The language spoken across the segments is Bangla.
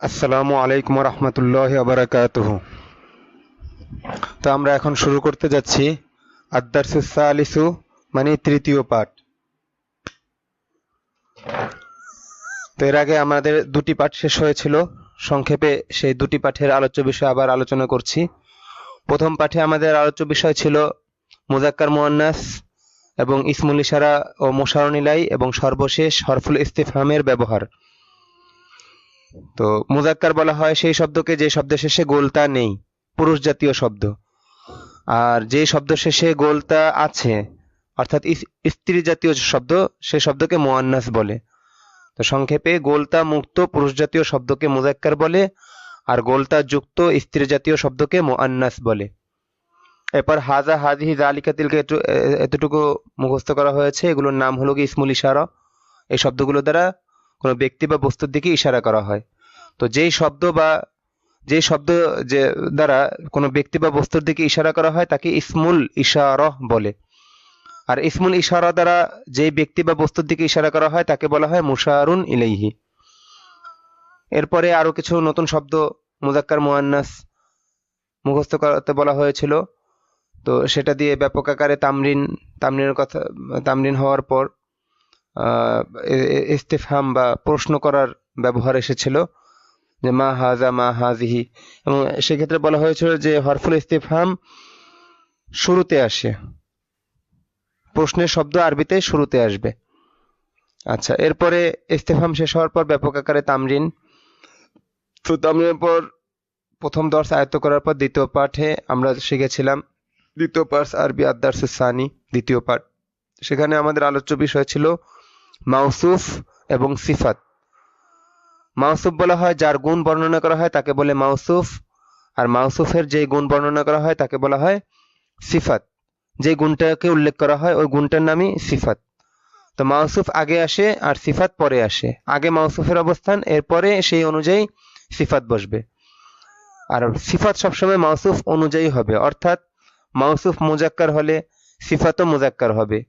আসসালামু আলাইকুম রহমতুল্লাহ আবরাকাতুহ তো আমরা এখন শুরু করতে যাচ্ছি আদারসুসা আলিসু মানে তৃতীয় পাঠ। তো এর আগে আমাদের দুটি পাঠ শেষ হয়েছিল। সংক্ষেপে সেই দুটি পাঠের আলোচ্য বিষয় আবার আলোচনা করছি। প্রথম পাঠে আমাদের আলোচ্য বিষয় ছিল মুজাক্কার মুয়ান্নাস এবং ইসমুল ইশারা ও মোশারনিলাই এবং সর্বশেষ হরফুল ইস্তিফহামের ব্যবহার। তো মুজাক্কার বলা হয় সেই শব্দকে যে শব্দের শেষে গোলতা নেই, পুরুষ জাতীয় শব্দ। আর যে শব্দ শেষে গোলতা আছে, অর্থাৎ স্ত্রী জাতীয় শব্দ, সে শব্দকে মোয়ান্নাস বলে। তো সংক্ষেপে, গোলতা মুক্ত পুরুষ জাতীয় শব্দকে মুজাক্কার বলে, আর গোলতা যুক্ত স্ত্রী জাতীয় শব্দকে মোয়ান্নাস বলে। এরপর, হাজা হাজি হাজিহি জালিকাতিলকে একটু এতটুকু মুখস্থ করা হয়েছে। এগুলোর নাম হলো কি ইসমুল ইশারা। এই শব্দগুলো দ্বারা কোনো ব্যক্তি বা বস্তুর দিকে ইশারা করা হয়। তো যেই শব্দ বা যেই শব্দ যে দ্বারা কোনো ব্যক্তি বা বস্তুর দিকে ইশারা করা হয়, তাকে ইসমুল ইশারহ বলে। আর ইসমুল ইশারা দ্বারা যেই ব্যক্তি বা বস্তুর দিকে ইশারা করা হয়, তাকে বলা হয় মুশারুন ইলাইহি। এরপরে আরও কিছু নতুন শব্দ মুজাক্কার মুয়ান্নাস মুখস্থ করতে বলা হয়েছিল। তো সেটা দিয়ে ব্যাপক আকারে তামরিন, তামরিনের কথা, তামরিন হওয়ার পর ইস্তেফহাম বা প্রশ্ন করার ব্যবহার এসেছিল যে মা হাজা, মা হাজিহি। এবং সেক্ষেত্রে বলা হয়েছিল যে হরফুল ইস্তেফহাম শুরুতে আসে। প্রশ্নের শব্দ আরবিতে শুরুতে আসবে। আচ্ছা এরপরে ইস্তেফহাম শেষ হওয়ার পর ব্যাপক আকারে তামরিন। তো তামরিনের পর প্রথম দর্শ আয়ত্ত করার পর দ্বিতীয় পাঠে আমরা শিখেছিলাম দ্বিতীয় পাঠ আরবি আদারসুসানি দ্বিতীয় পাঠ। সেখানে আমাদের আলোচ্য বিষয় ছিল মাউসুফ এবং সিফাত। মাউসুফ বলা হয়, যার গুণ বর্ণনা করা হয় তাকে বলে মাউসুফ, আর মাউসুফের যে গুণ বর্ণনা করা হয় তাকে বলা হয় সিফাত। যে গুণটাকে উল্লেখ করা হয়, ওই গুণটার নামই সিফাত। তো মাউসুফ আগে আসে আর সিফাত পরে আসে। আগে মাউসুফের অবস্থান, এরপরে সেই অনুযায়ী সিফাত বসবে। আর সিফাত সবসময় মাউসুফ অনুযায়ী হবে, অর্থাৎ মাউসুফ মুজাক্কার হলে সিফাতও মোজাক্কার হবে।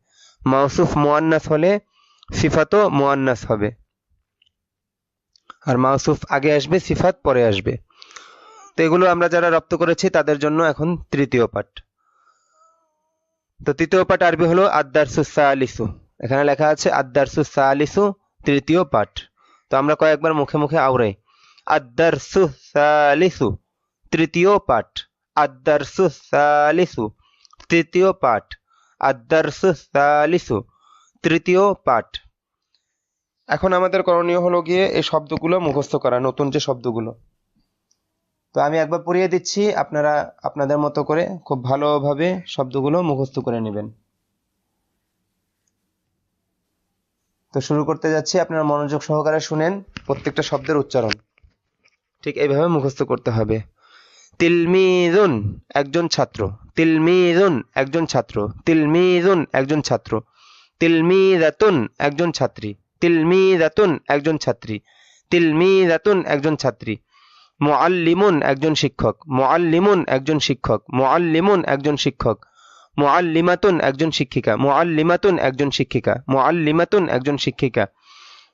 মাউসুফ মোয়ান্নাস হলে সিফাতও মোয়ান্নাস হবে। আর মাউসুফ আগে আসবে, সিফাত পরে আসবে। তো এগুলো আমরা যারা রপ্ত করেছি, তাদের জন্য এখন তৃতীয় পাঠ। তো তৃতীয় পাঠ আরবি হলো আদারসু সালিসু। এখানে লেখা আছে আদারসু সালিসু তৃতীয় পাঠ। তো আমরা কয়েকবার মুখে মুখে আওড়াই। আদারসু সালিসু তৃতীয় পাঠ। আদারসু সালিসু তৃতীয় পাঠ। আদারসু সালিসু তৃতীয় পাঠ। এখন আমাদের করণীয় হলো গিয়ে এই শব্দগুলো মুখস্থ করা, নতুন যে শব্দগুলো। তো আমি একবার পড়িয়ে দিচ্ছি, আপনারা আপনাদের মতো করে খুব ভালোভাবে শব্দগুলো মুখস্থ করে নেবেন। তো শুরু করতে যাচ্ছি, আপনারা মনোযোগ সহকারে শুনেন প্রত্যেকটা শব্দের উচ্চারণ। ঠিক এইভাবে মুখস্থ করতে হবে। তিলমিজুন একজন ছাত্র, তিলমিজুন একজন ছাত্র, তিলমিজুন একজন ছাত্র। তিলমিজাতুন একজন ছাত্রী। তিলমিজাতুন একজন ছাত্রী। তিলমিজাতুন একজন ছাত্রী। মুআল্লিমুন একজন শিক্ষক। মুআল্লিমুন একজন শিক্ষক। মুআল্লিমুন একজন শিক্ষক। মুআল্লিমাতুন একজন শিক্ষিকা। মুআল্লিমাতুন একজন শিক্ষিকা। মুআল্লিমাতুন একজন শিক্ষিকা।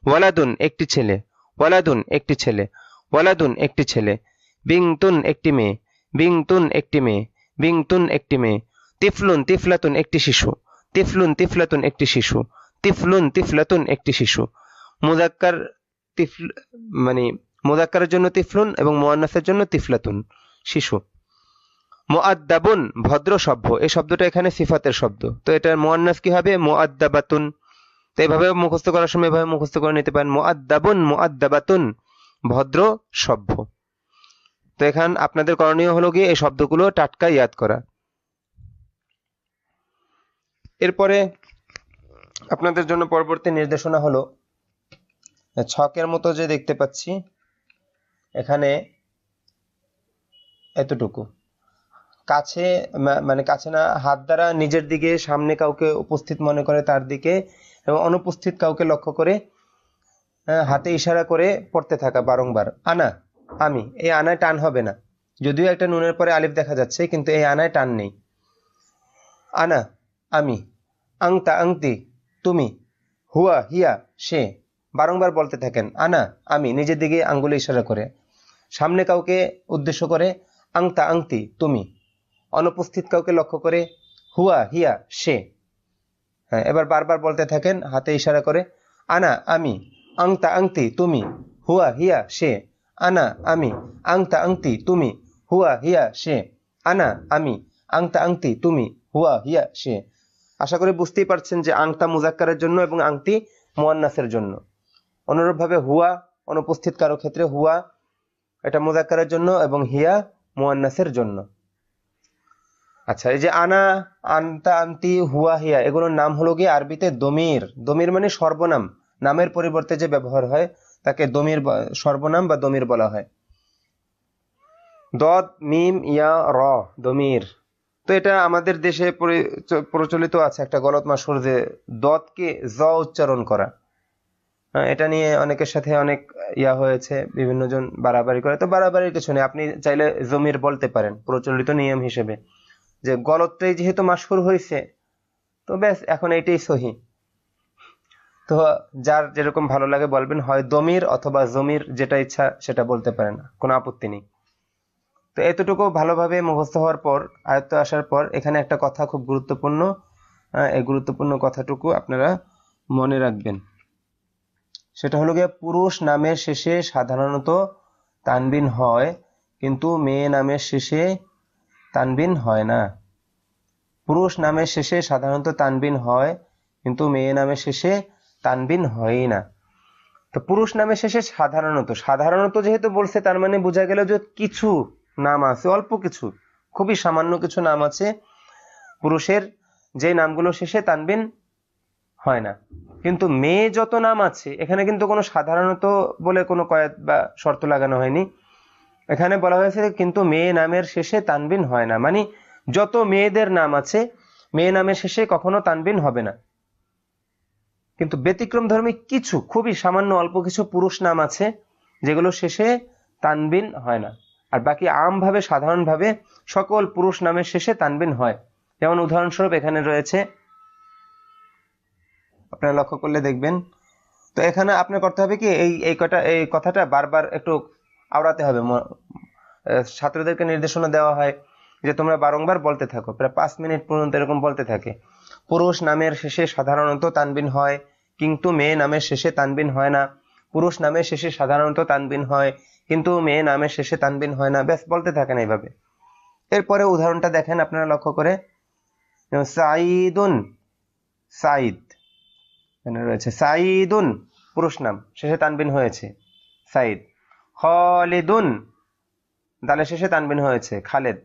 ওয়ালাদুন একটি ছেলে। ওয়ালাদুন একটি ছেলে। ওয়ালাদুন একটি ছেলে। বিংতুন একটি মেয়ে। বিংতুন একটি মেয়ে। বিংতুন একটি মেয়ে। তিফলুন তিফলাতুন একটি শিশু। তিফলুন তিফলাতুন একটি শিশু। তিফলুন তিফলাতুন একটি শিশু। মুজাক্কার তিফল মানে মুজাক্কারের জন্য তিফলুন এবং মুয়ান্নাসের জন্য তিফলাতুন শিশু। মুআদ্দাবুন ভদ্র সভ্য এই শব্দটা এখানে সিফাতের শব্দ। তো এটার মুয়ান্নাস কি হবে? মুআদ্দাবাতুন। তো এভাবে মুখস্থ করার সময় এভাবে মুখস্থ করে নিতে পারেন। মুআদ্দাবুন মুআদ্দাবাতুন ভদ্র সভ্য তো এখান আপনাদের করণীয় হলো গিয়ে এই শব্দগুলো টাটকা ইয়াদ করা। এরপরে আপনাদের জন্য পরবর্তী নির্দেশনা হলো, ছকের মতো যে দেখতে পাচ্ছি, এখানে এতটুকু। কাছে মানে কাছে না, হাত দ্বারা নিজের দিকে সামনে কাউকে উপস্থিত মনে করে তার দিকে এবং অনুপস্থিত কাউকে লক্ষ্য করে হাতে ইশারা করে পড়তে থাকা বারংবার। আনা, আমি, এই আনায় টান হবে না। যদিও একটা নুনের পরে আলিফ দেখা যাচ্ছে, কিন্তু এই আনায় টান নেই। আনা আমি। আংতা আংতি, তুমি। হুয়া হিয়া, সে। বারংবার বলতে থাকেন, আনা, আমি। নিজের দিকে আঙ্গুলে ইশারা করে। সামনে কাউকে উদ্দেশ্য করে, আংতা আংতি, তুমি। অনুপস্থিত কাউকে লক্ষ্য করে, হুয়া হিয়া, সে। হ্যাঁ এবার বারবার বলতে থাকেন, হাতে ইশারা করে, আনা, আমি। আংতা আংতি, তুমি। হুয়া হিয়া, সে। আনা, আমি। আংতা আংতি, তুমি। হুয়া হিয়া, সে। আনা, আমি। আংতা আংতি, তুমি। হুয়া হিয়া, সে। আশা করি বুঝতেই পারছেন যে আংতা মুজাক্কারের জন্য এবং আংতি মোয়ান্নাসের জন্য। অনুরূপভাবে হুয়া অনুপস্থিত কারও ক্ষেত্রে হুয়া এটা মুজাক্কারের জন্য এবং হিয়া মোয়ান্নাসের জন্য। আচ্ছা এই যে আনা আনতা আন্তি হুয়া, হিয়া, এগুলোর নাম হলো গিয়ে আরবিতে দমির। দমির মানে সর্বনাম। নামের পরিবর্তে যে ব্যবহার হয়, তাকে দমির সর্বনাম বা দমির বলা হয়। দদ, মিম, ইয়া, র, দমির। তো এটা আমাদের দেশে প্রচলিত আছে একটা গলত মাসুর যে দতকে জ উচ্চারণ করা। হ্যাঁ, এটা নিয়ে অনেকের সাথে অনেক ইয়া হয়েছে বিভিন্ন জন বাড়াবাড়ি করে। তো বাড়াবাড়ির কিছু নেই আপনি চাইলে জমির বলতে পারেন প্রচলিত নিয়ম হিসেবে। যে গলতটাই যেহেতু মাসহুর হয়েছে তো ব্যাস এখন এইটাই সহি। তো যার যেরকম ভালো লাগে বলবেন হয় দমির অথবা জমির যেটা ইচ্ছা সেটা বলতে পারেন কোনো আপত্তি নেই। তো এতটুকু ভালোভাবে মুখস্থ হওয়ার পর, আয়ত্ত আসার পর, এখানে একটা কথা খুব গুরুত্বপূর্ণ এই গুরুত্বপূর্ণ কথাটুকু আপনারা মনে রাখবেন। সেটা হলো গিয়ে পুরুষ নামের শেষে সাধারণত তানবিন হয়, কিন্তু মেয়ে নামের শেষে তানবিন হয় না। পুরুষ নামের শেষে সাধারণত তানবিন হয়, কিন্তু মেয়ে নামের শেষে তানবিন হয়ই না। তো পুরুষ নামের শেষে সাধারণত সাধারণত যেহেতু বলছে, তার মানে বোঝা গেল যে কিছু নাম আছে, অল্প কিছু, খুবই সামান্য কিছু নাম আছে। পুরুষের যে নামগুলো শেষে তানবিন হয় না। কিন্তু মেয়ে যত নাম আছে, এখানে কিন্তু কোনো সাধারণত বলে কোনো কয়েদ বা শর্ত লাগানো হয়নি। এখানে বলা হয়েছে কিন্তু মেয়ে নামের শেষে তানবিন হয় না। মানে যত মেয়েদের নাম আছে, মেয়ে নামের শেষে কখনো তানবিন হবে না। কিন্তু ব্যতিক্রম ধর্মী কিছু, খুবই সামান্য অল্প কিছু পুরুষ নাম আছে, যেগুলো শেষে তানবিন হয় না। আর বাকি আমভাবে, সাধারণভাবে সকল পুরুষ নামের শেষে তানবিন হয়। যেমন উদাহরণস্বরূপ এখানে রয়েছে, আপনারা লক্ষ্য করলে দেখবেন। তো এখানে আপনার করতে হবে কি, এই এই কটা, এই কথাটা বারবার একটু আওড়াতে হবে। ছাত্রদেরকে নির্দেশনা দেওয়া হয় যে তোমরা বারংবার বলতে থাকো। প্রায় পাঁচ মিনিট পর্যন্ত এরকম বলতে থাকে। পুরুষ নামের শেষে সাধারণত তানবিন হয়, কিন্তু মেয়ে নামের শেষে তানবিন হয় না। পুরুষ নামের শেষে সাধারণত তানবিন হয়। কিন্তু মেয়ে নামের শেষে তানবিন হয় না। ব্যাস, বলতে থাকেন এইভাবে। এরপরে উদাহরণটা দেখেন আপনারা লক্ষ্য করে। সাইদুন সাইদ রয়েছে সাইদুন পুরুষ নাম। শেষে তানবিন হয়েছে সাইদ খালিদুন দালের শেষে তানবিন হয়েছে, খালেদ।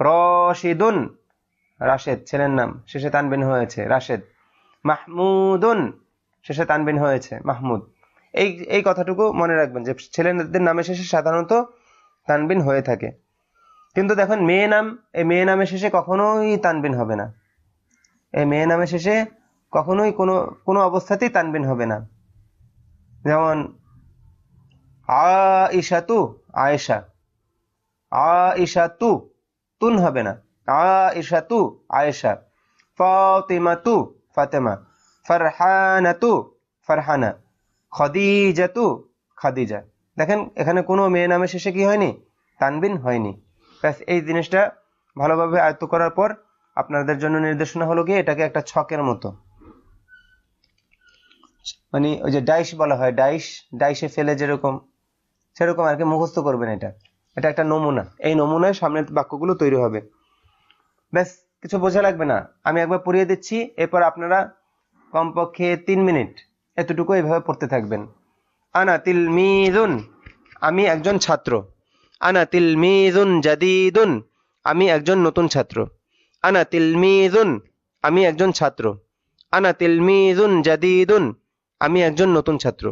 রশিদুন, রাশেদ, ছেলের নাম। শেষে তানবিন হয়েছে, রাশেদ। মাহমুদুন, শেষে তানবিন হয়েছে, মাহমুদ। এই এই কথাটুকু মনে রাখবেন যে ছেলে ছেলেদের নামের শেষে সাধারণত তানবিন হয়ে থাকে। কিন্তু দেখুন, মেয়ে নাম, এই মেয়ে নামের শেষে কখনোই তানবিন হবে না। এই মেয়ে নামের শেষে কখনোই কোনো কোনো অবস্থাতেই তানবিন হবে না। যেমন আইসা তু আয়েশা। আইসা তু তুন হবে না। আইসা তু আয়েশা। ফাতিমা তু ফাতেমা। ফারহানা তু ফারহানা। খদিজা তু খাদিজা। দেখেন, এখানে কোনো মেয়ে নামের শেষে কি হয়নি? তানবিন হয়নি। ব্যাস, এই জিনিসটা ভালোভাবে আয়ত্ত করার পর আপনাদের জন্য নির্দেশনা হলো গিয়ে এটাকে একটা ছকের মতো। মানে ওই যে ডাইস বলা হয় ডাইস ডাইসে ফেলে যেরকম, সেরকম আর কি মুখস্থ করবেন এটা। এটা একটা নমুনা। এই নমুনায় সামনের বাক্যগুলো তৈরি হবে। ব্যাস, কিছু বোঝা লাগবে না। আমি একবার পড়িয়ে দিচ্ছি, এরপর আপনারা কমপক্ষে তিন মিনিট এতটুকু এভাবে পড়তে থাকবেন। আনা তিলমিজুন আমি একজন ছাত্র। আনা তিলমিজুন জাদিদুন, আমি একজন নতুন ছাত্র। আনা তিলমিজুন আমি একজন ছাত্র। আনা তিলমিজুন জাদিদুন, আমি একজন নতুন ছাত্র।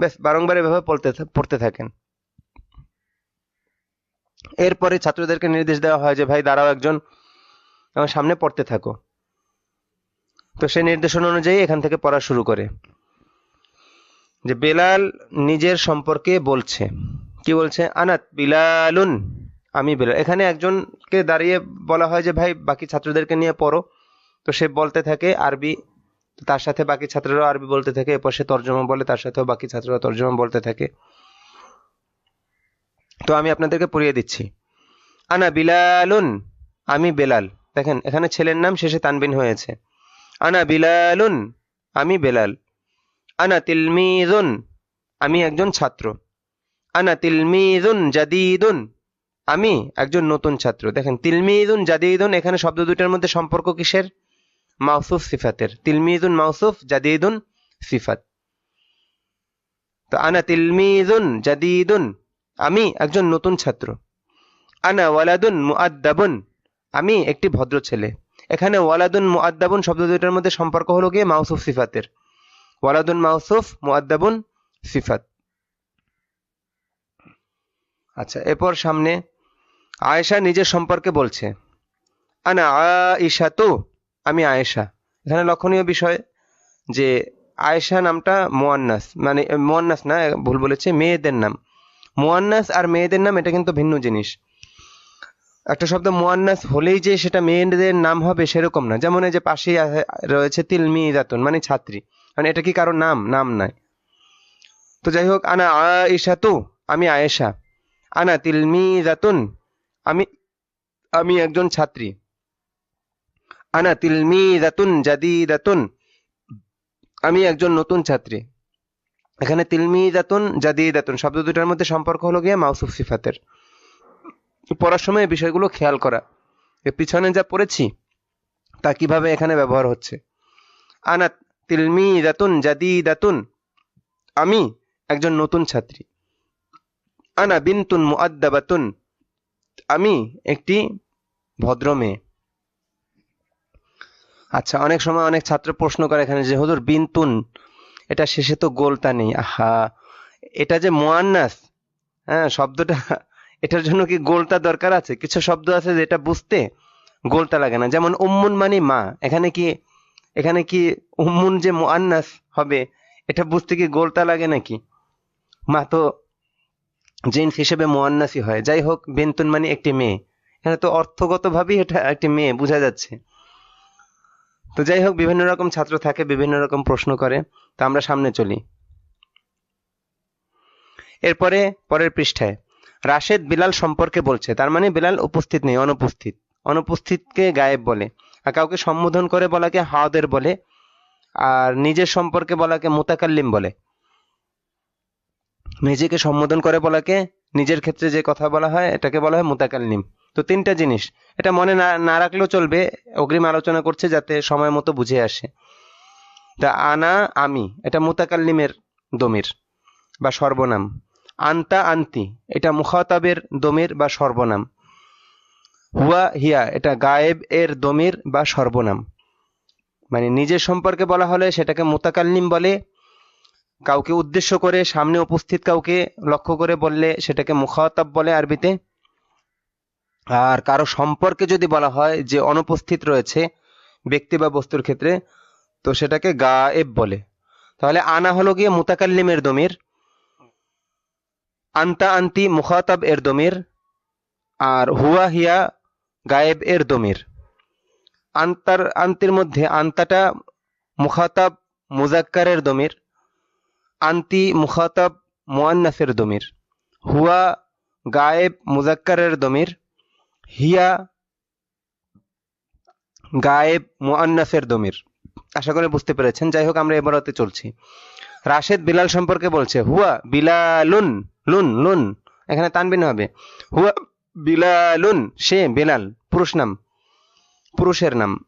ব্যাস, বারংবার এভাবে পড়তে পড়তে থাকেন। এরপরে ছাত্রদেরকে নির্দেশ দেওয়া হয় যে, ভাই, দাঁড়াও একজন সামনে পড়তে থাকো। তো সে নির্দেশনা অনুযায়ী এখান থেকে পড়া শুরু করে। যে বেলাল নিজের সম্পর্কে বলছে। কি বলছে? আনাত বিলালুন, আমি বেলাল। এখানে একজনকে দাঁড়িয়ে বলা হয় যে, ভাই, বাকি ছাত্রদেরকে নিয়ে পড়ো। তো সে বলতে থাকে আরবি তার সাথে বাকি ছাত্ররাও আরবি বলতে থাকে, এরপর সে তর্জমা বলে, তার সাথেও বাকি ছাত্ররা তর্জমা বলতে থাকে। তো আমি আপনাদেরকে পড়িয়ে দিচ্ছি। আনা বিলালুন, আমি বেলাল। দেখেন, এখানে ছেলের নাম শেষে তানবিন হয়েছে। আনা বিলালুন, আমি বেলাল। আনা তিলমিজুন, আমি একজন ছাত্র। আনা তিলমিজুন জাদিদুন, আমি একজন নতুন ছাত্র। দেখেন, তিলমিজুন জাদিদুন, এখানে শব্দ দুটার মধ্যে সম্পর্ক কিসের? মাউসুফ সিফাতের। তিলমিজুন, মাউসুফ, জাদিদুন, সিফাত। তো আনা তিলমিজুন জাদিদুন, আমি একজন নতুন ছাত্র। আনা ওয়ালাদুন মুআদ্দাবুন, আমি একটি ভদ্র ছেলে। এখানে ওয়ালাদুন মুআদ্দাবুন শব্দ দুটার মধ্যে সম্পর্ক হলো গিয়ে মাউসুফ সিফাতের। ওয়ালাদুন মাউসুফ, মুআদ্দাবুন সিফাত। আচ্ছা এরপর সামনে আয়েশা নিজের সম্পর্কে বলছে। আনা আয়েশা তো আমি আয়েশা। এখানে লক্ষণীয় বিষয় যে আয়েশা নামটা মোয়ান্নাস মানে মোয়ান্নাস না, ভুল বলেছে, মেয়েদের নাম। মোয়ান্নাস আর মেয়েদের নাম, এটা কিন্তু ভিন্ন জিনিস। একটা শব্দ মোয়ান্নাস হলেই যে সেটা মেয়েদের নাম হবে সেরকম না। যেমন এই যে পাশেই রয়েছে তিলমি দাতুন মানে ছাত্রী। মানে এটা কি কারও নাম? নাম নাই। তো যাই হোক আনা আয়েশা তো আমি আয়েশা। আনা তিলমি দাতুন আমি আমি একজন ছাত্রী। আনা তিলমি দাতুন জাদি দাতুন আমি একজন নতুন ছাত্রী। এখানে তিলমি দাতুন জাদি দাতুন শব্দ দুটার মধ্যে সম্পর্ক হলো গিয়ে মাউসুফ সিফাতের। পড়ার সময় বিষয়গুলো খেয়াল করা। পিছনে যা পড়েছি, তা কীভাবে এখানে ব্যবহার হচ্ছে? আনা তিলমি দাতুন জাদি দাতুন আমি একজন নতুন ছাত্রী। আনা বিনতুন মুআদ্দাবাতুন। আমি একটি ভদ্র মেয়ে। আচ্ছা অনেক সময় অনেক ছাত্র প্রশ্ন করে এখানে যে, হুজুর, বিনতুন, এটা শেষে তো গোলতা নেই। আহা, এটা যে মোয়ান্নাস হ্যাঁ শব্দটা, এটার জন্য কি গোলটা দরকার আছে? কিছু শব্দ আছে যেটা বুঝতে গোলতা লাগে না। যেমন, উম্মুন মানে মা। এখানে কি এখানে কি উম্মুন যে মোয়ান্নাস হবে, এটা বুঝতে কি গোলতা লাগে নাকি? মা তো জিন্স হিসেবে মোয়ান্নাসই হয়। যাই হোক, বিনতুন মানে একটি মেয়ে। এখানে তো অর্থগতভাবেই এটা একটি মেয়ে, বোঝা যাচ্ছে। তো যাই হোক, বিভিন্ন রকম ছাত্র থাকে, বিভিন্ন রকম প্রশ্ন করে। তো আমরা সামনে চলি। এরপরে, পরের পৃষ্ঠায়। রাশেদ বিলাল সম্পর্কে বলছে। তার মানে বিলাল উপস্থিত নেই, অনুপস্থিত। অনুপস্থিতকে গায়েব বলে। আর কাউকে সম্বোধন করে বলাকে হাওদের বলে, আর নিজের সম্পর্কে বলাকে মোতাকাল্লিম বলে। নিজেকে সম্বোধন করে বলাকে নিজের ক্ষেত্রে যে কথা বলা হয়, এটাকে বলা হয় মোতাকাল্লিম। তো তিনটা জিনিস, এটা মনে না না রাখলেও চলবে, অগ্রিম আলোচনা করছে যাতে সময় মতো বুঝে আসে। তা আনা, আমি, এটা মোতাকাল্লিমের দমির বা সর্বনাম। আন্তা, আন্তি, এটা মুখাতাবের দমির বা সর্বনাম। হুয়া হিয়া, এটা গায়েব এর দমির বা সর্বনাম। মানে নিজের সম্পর্কে বলা হলে সেটাকে মোতাকাল্লিম বলে, কাউকে উদ্দেশ্য করে, সামনে উপস্থিত কাউকে লক্ষ্য করে বললে সেটাকে মুখাতাব বলে আরবিতে। আর কারও সম্পর্কে যদি বলা হয় যে অনুপস্থিত রয়েছে ব্যক্তি বা বস্তুর ক্ষেত্রে, তো সেটাকে গায়েব বলে। তাহলে আনা হলো গিয়ে মুতাকাল্লিমের দমির, আন্তা আন্তি মুখাতাব এর দমির, আর হুয়া হিয়া গায়েব এর দমির। আন্তার, আন্তির মধ্যে আন্তাটা মুখাতাব মুজাক্কারের দমির, আন্তি মুখাতাব মুয়ান্নাসের দমির। হুয়া গায়েব মুজাক্কারের দমির, হিয়া গায়েব মুআন্নাসের দমির। আশা করি বুঝতে পেরেছেন। যাই হোক, আমরা এবারতে চলছি। রাশেদ বিলাল সম্পর্কে বলছে, হুয়া বিলালুন, লুন লুন। এখানে তানবিন হবে। হুয়া বিলালুন, সে বিলাল, পুরুষ নাম, পুরুষের নাম।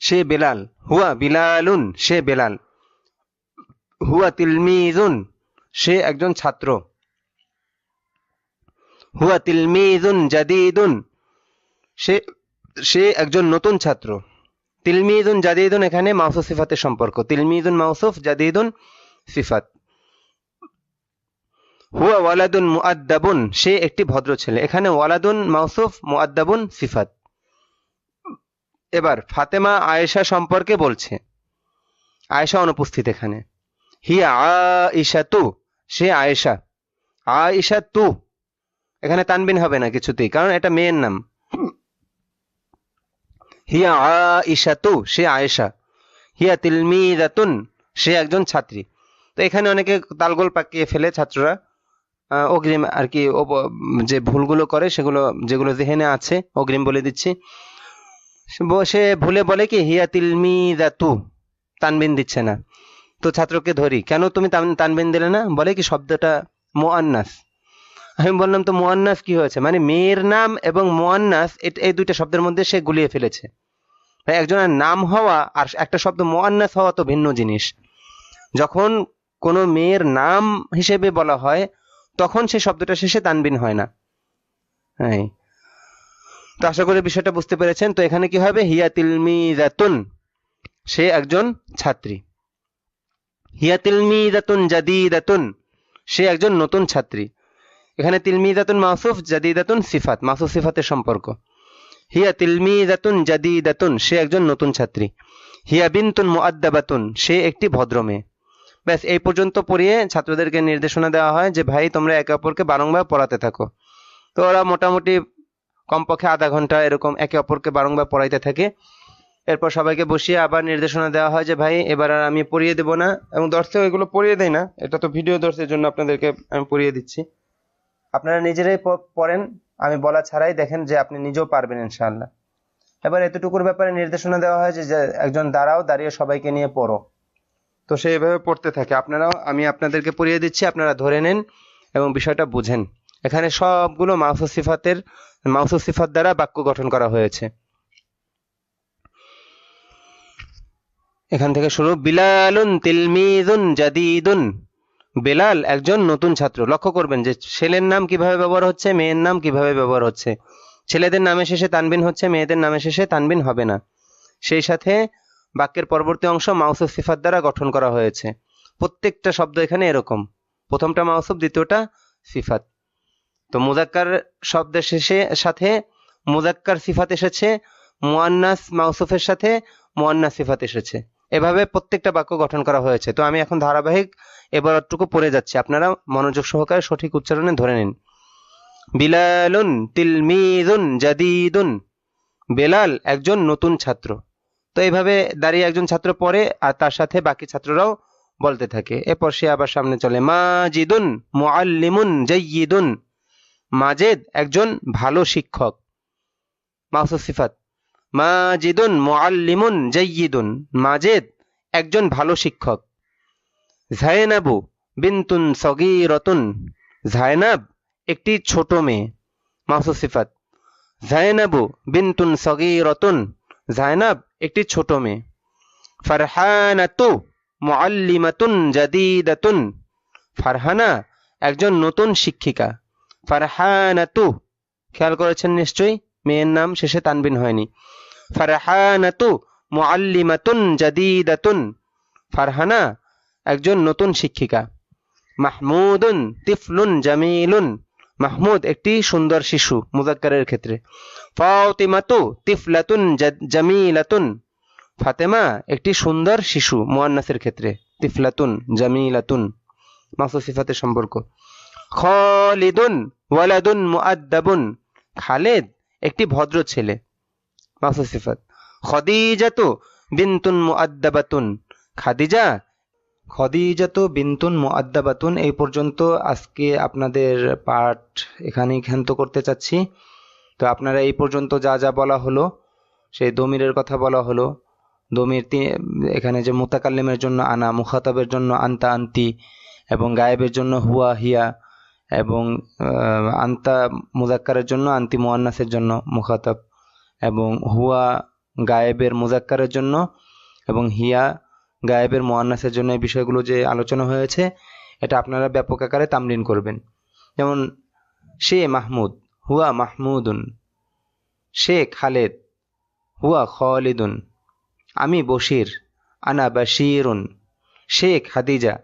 সে বেলাল, হুয়া বিলালুন, সে বেলাল। হুয়া তিলমিজুন, সে একজন ছাত্র। হুয়া তিলমিজুন জাদিদুন, সে সে একজন নতুন ছাত্র। তিলমিজুন জাদিদুন এখানে মাউসুফ সিফাতের সম্পর্ক। তিলমিজুন, মাউসুফ, জাদিদুন, সিফাত। হুয়া ওয়ালাদুন মুআদ্দাবুন, সে একটি ভদ্র ছেলে। এখানে ওয়ালাদুন মাউসুফ, মুআদ্দাবুন সিফাত। এবার ফাতেমা আয়েশা সম্পর্কে বলছে। আয়েশা অনুপস্থিত এখানে। হিয়া আয়েশা তু সে আয়েশা। আয়েশা তু এখানে তানবিন হবে না কিছুতেই, কারণ এটা মেয়ের নাম। হিয়া আয়েশা তু সে আয়েশা। হিয়া তিলমিদাতুন সে একজন ছাত্রী। তো এখানে অনেকে তালগোল পাকিয়ে ফেলে ছাত্ররা। অগ্রিম আর কি যে ভুলগুলো করে সেগুলো, যেগুলো জেহেনে আছে, অগ্রিম বলে দিচ্ছি। সে ভুলে বলে কি, হিয়া তিলমি দা তু তানবিন দিচ্ছে না। তো ছাত্রকে ধরি কেন তুমি তান- তানবিন দিলে না? বলে কি, শব্দটা মোয়ান্নাস আমি বললাম, তো মোয়ান্নাস কি হয়েছে? মানে মেয়ের নাম এবং মোয়ান্নাস এই দুইটা শব্দের মধ্যে সে গুলিয়ে ফেলেছে। একজনের নাম হওয়া আর একটা শব্দ মোয়ান্নাস হওয়া তো ভিন্ন জিনিস। যখন কোনো মেয়ের নাম হিসেবে বলা হয় তখন সেই শব্দটা শেষে তানবিন হয় না। হ্যাঁ তো আশা করি বিষয়টা বুঝতে পেরেছেন। তো এখানে কি হবে? হিয়া তিলমিজাতুন সে একজন ছাত্রী। হিয়া তিলমিজাতুন জাদিদাতুন। সে একজন নতুন ছাত্রী। এখানে তিলমিজাতুন মাসুফ, জাদিদাতুন সিফাত। মাসুফ সিফাতের সম্পর্ক। হিয়া তিলমিজাতুন জাদিদাতুন। সে একজন নতুন ছাত্রী। হিয়া বিনতুন মুআদ্দাবাতুন। সে একটি ভদ্র মেয়ে ব্যাস, এই পর্যন্ত পড়িয়ে ছাত্রদেরকে নির্দেশনা দেওয়া হয় যে, ভাই, তোমরা একে অপরকে বারংবার পড়াতে থাকো। তো ওরা মোটামুটি কমপক্ষে আধা ঘণ্টা এরকম একে অপরকে বারংবার পড়াইতে থাকে। এরপর সবাইকে বসিয়ে আবার নির্দেশনা দেওয়া হয় যে, ভাই, এবার আর আমি পড়িয়ে দেবো না। এবং দর্শক এগুলো পড়িয়ে দেয় না। এটা তো ভিডিও দর্শের জন্য আপনাদেরকে আমি পড়িয়ে দিচ্ছি। আপনারা নিজেরাই পড়েন। আমি বলা ছাড়াই দেখেন যে, আপনি নিজেও পারবেন ইনশাআল্লাহ। এবার এতটুকুর ব্যাপারে নির্দেশনা দেওয়া হয় যে, একজন দাঁড়াও, দাঁড়িয়ে সবাইকে নিয়ে পড়ো। তো সে এভাবে পড়তে থাকে। আপনারাও, আমি আপনাদেরকে পড়িয়ে দিচ্ছি, আপনারা ধরে নেন এবং বিষয়টা বুঝেন। এখানে সবগুলো মাউসুস সিফাতের মাউসুস সিফাত দ্বারা বাক্য গঠন করা হয়েছে। এখান থেকে শুরু, বিলালুন তিলমিদুন জাদিদুন। বেলাল একজন নতুন ছাত্র। লক্ষ্য করবেন যে ছেলের নাম কীভাবে ব্যবহার হচ্ছে, মেয়ের নাম কীভাবে ব্যবহার হচ্ছে। ছেলেদের নামে শেষে তানবিন হচ্ছে, মেয়েদের নামে শেষে তানবিন হবে না। সেই সাথে বাক্যের পরবর্তী অংশ মাউসুফ সিফাত দ্বারা গঠন করা হয়েছে। প্রত্যেকটা শব্দ এখানে এরকম। প্রথমটা মাউসুফ, দ্বিতীয়টা সিফাত। তো মুজাক্কার শব্দের শেষে সাথে মুজাক্কার সিফাত এসেছে, মুয়ান্নাস মাউসুফের সাথে মুয়ান্নাস সিফাত এসেছে। এভাবে প্রত্যেকটা বাক্য গঠন করা হয়েছে। তো আমি এখন ধারাবাহিক এবার এবারটুকু পড়ে যাচ্ছি। আপনারা মনোযোগ সহকারে সঠিক উচ্চারণে ধরে নিন। বিলালুন তিলমিদুন জাদিদুন। বেলাল একজন নতুন ছাত্র। তো এইভাবে দাঁড়িয়ে একজন ছাত্র পড়ে আর তার সাথে বাকি ছাত্ররাও বলতে থাকে। এরপর সে আবার সামনে চলে, মাজিদুন মুআল্লিমুন জাইয়িদুন। মাজেদ একজন ভালো শিক্ষক। মাউসুফ সিফাত। মাজিদুন মুআল্লিমুন জাইয়িদুন। মাজেদ একজন ভালো শিক্ষক। জায়নাবু বিনতুন সগীরতুন। জায়নাব একটি ছোট মেয়ে। মাউসুফ সিফাত। জায়নাবু বিনতুন সগীরতুন। জায়নাব একটি ছোট মেয়ে। ফারহানাতু মুআল্লিমাতুন জাদিদাতুন। ফারহানা একজন নতুন শিক্ষিকা। ফারহানাতু, খেয়াল করেছেন নিশ্চয়ই? মেয়ের নাম শেষে তানবিন হয়নি। ফারহানাতু মুআল্লিমাতুন জাদিদাতুন। ফারহানা একজন নতুন শিক্ষিকা। মাহমুদুন তিফলুন জামিলুন। মাহমুদ একটি সুন্দর শিশু, মুজাক্কারের ক্ষেত্রে। ফাতিমাতু তিফলাতুন জামিলাতুন। ফাতেমা একটি সুন্দর শিশু, মুয়ান্নাসের ক্ষেত্রে। তিফলাতুন, জামিলাতুন। মাসুদ সিফাতের সম্পর্ক। খালিদুন, ওয়ালাদুন, মুআদ্দাবুন। খালেদ একটি ভদ্র ছেলে মাসুদ সিফাত। খদিজাতু বিনতুন মুআদ্দাবাতুন। খাদিজা খদিজাতু বিনতুন মুআদ্দাবাতুন, এই পর্যন্ত আজকে আপনাদের পাঠ এখানেই ক্ষান্ত করতে চাচ্ছি। তো আপনারা এই পর্যন্ত যা যা বলা হলো, সেই দমিরের কথা বলা হলো। দমির এখানে যে মুতাকাল্লিমের জন্য আনা, মুখাতাবের জন্য আন্তা আন্তি, এবং গায়েবের জন্য হুয়া হিয়া, এবং আন্তা মুজাক্কারের জন্য, আন্তি মুয়ান্নাসের জন্য মুখাতাব, এবং হুয়া গায়েবের মুজাক্কারের জন্য, এবং হিয়া গায়েবের মোয়ান্নাসের জন্য এই বিষয়গুলো যে আলোচনা হয়েছে, এটা আপনারা ব্যাপক আকারে তামরিন করবেন। যেমন, সে মাহমুদ, হুয়া মাহমুদুন। সে খালেদ, হুয়া খালিদুন। আমি বশির, আনা বাশিরুন। শেখ খাদিজা,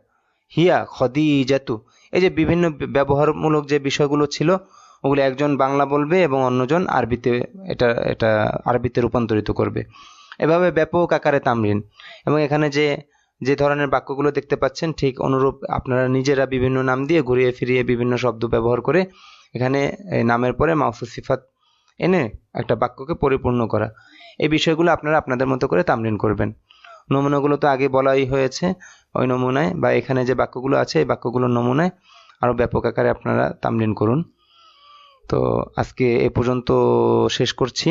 হিয়া খদিজাতু। এই যে বিভিন্ন ব্যবহারমূলক যে বিষয়গুলো ছিল, ওগুলো একজন বাংলা বলবে এবং অন্যজন আরবিতে এটা এটা আরবিতে রূপান্তরিত করবে। এভাবে ব্যাপক আকারে তামরিন এবং এখানে যে যে ধরনের বাক্যগুলো দেখতে পাচ্ছেন, ঠিক অনুরূপ আপনারা নিজেরা বিভিন্ন নাম দিয়ে ঘুরিয়ে ফিরিয়ে বিভিন্ন শব্দ ব্যবহার করে এখানে নামের পরে মাউসুস সিফাত এনে একটা বাক্যকে পরিপূর্ণ করা। এই বিষয়গুলো আপনারা আপনাদের মতো করে তামরিন করবেন। নমুনাগুলো তো আগে বলাই হয়েছে ওই নমুনায় বা এখানে যে বাক্যগুলো আছে, এই বাক্যগুলোর নমুনায় আরও ব্যাপক আকারে আপনারা তামলিন করুন। তো আজকে এ পর্যন্ত শেষ করছি।